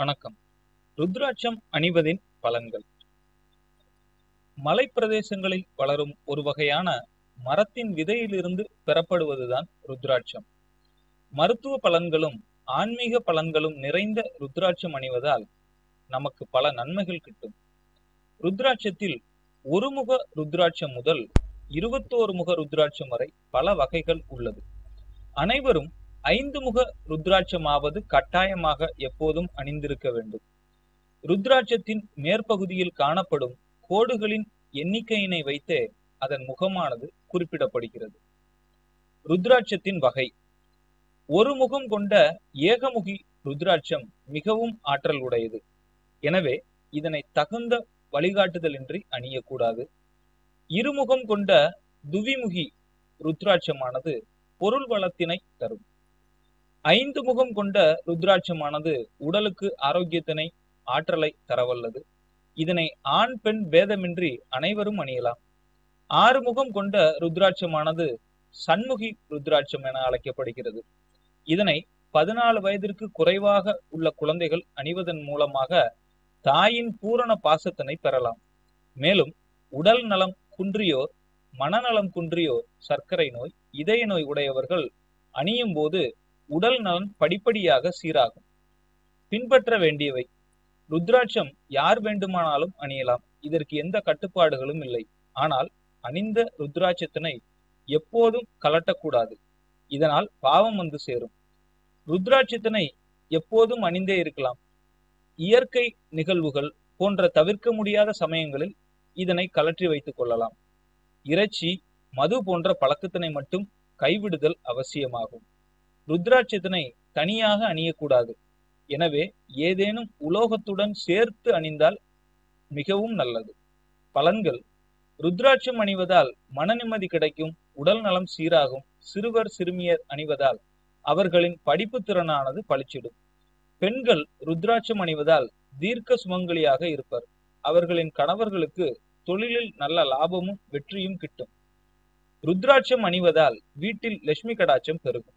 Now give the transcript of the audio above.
வணக்கம். ருத்ராட்சம் அணிவதின் பலன்கள். மலைப்பிரதேசங்களில் வளரும் ஒரு வகையான மரத்தின் விதையிலிருந்து பெறப்படுவதுதான் ருத்ராட்சம். மருத்துவ பலன்களும் ஆன்மீக பலன்களும் நிறைந்த ருத்ராட்சம் அணிவதால் நமக்கு பல நன்மைகள் கிட்டும். ருத்ராட்சத்தில் ஒருமுக ருத்ராட்சம் முதல் இருபத்தோரு முக ருத்ராட்சம் வரை பல வகைகள் உள்ளது. அனைவரும் ஐந்து முக ருத்ராட்சமாவது கட்டாயமாக எப்போதும் அணிந்திருக்க வேண்டும். ருத்ராட்சத்தின் மேற்பகுதியில் காணப்படும் கோடுகளின் எண்ணிக்கையினை வைத்தே அதன் முகமானது குறிப்பிடப்படுகிறது. ருத்ராட்சத்தின் வகை. ஒரு முகம் கொண்ட ஏகமுகி ருத்ராட்சம் மிகவும் ஆற்றல் உடையது எனவே இதனை தகுந்த வழிகாட்டுதலின்றி அணியக்கூடாது. இருமுகம் கொண்ட துவிமுகி ருத்ராட்சமானது பொருள் வளத்தினை தரும். ஐந்து முகம் கொண்ட ருத்ராட்சமானது உடலுக்கு ஆரோக்கியத்தினை ஆற்றலை தரவல்லது. இதனை ஆண் பெண் பேதமின்றி அனைவரும் அணியலாம். ஆறு முகம் கொண்ட ருத்ராட்சமானது சண்முகி ருத்ராட்சம் என அழைக்கப்படுகிறது. இதனை பதினாலு வயதிற்கு குறைவாக உள்ள குழந்தைகள் அணிவதன் மூலமாக தாயின் பூரண பாசத்தினை பெறலாம். மேலும் உடல் நலம் குன்றியோர் மனநலம் குன்றியோர் சர்க்கரை நோய் இதய நோய் உடையவர்கள் அணியும் போது உடல் நலன் படிப்படியாக சீராகும். பின்பற்ற வேண்டியவை. ருத்ராட்சம் யார் வேண்டுமானாலும் அணியலாம். இதற்கு எந்த கட்டுப்பாடுகளும் இல்லை. ஆனால் அணிந்த ருத்ராட்சத்தினை எப்போதும் கலட்டக்கூடாது. இதனால் பாவம் வந்து சேரும். ருத்ராட்சத்தினை எப்போதும் அணிந்தே இருக்கலாம். இயற்கை நிகழ்வுகள் போன்ற தவிர்க்க முடியாத சமயங்களில் இதனை கலற்றி வைத்துக் கொள்ளலாம். இறைச்சி மது போன்ற பழக்கத்தினை மட்டும் கைவிடுதல் அவசியமாகும். ருத்ராட்சத்தினை தனியாக அணியக்கூடாது. எனவே ஏதேனும் உலோகத்துடன் சேர்த்து அணிந்தால் மிகவும் நல்லது. பலன்கள். ருத்ராட்சம் அணிவதால் மன நிம்மதி கிடைக்கும் உடல் நலம் சீராகும் சிறுவர் சிறுமியர் அணிவதால் அவர்களின் படிப்பு திறனானது பளிச்சிடும் பெண்கள் ருத்ராட்சம் அணிவதால் தீர்க்க சுமங்கலியாக இருப்பர். அவர்களின் கணவர்களுக்கு தொழிலில் நல்ல லாபமும் வெற்றியும் கிட்டும். ருத்ராட்சம் அணிவதால் வீட்டில் லட்சுமி கடாட்சம் பெருகும்.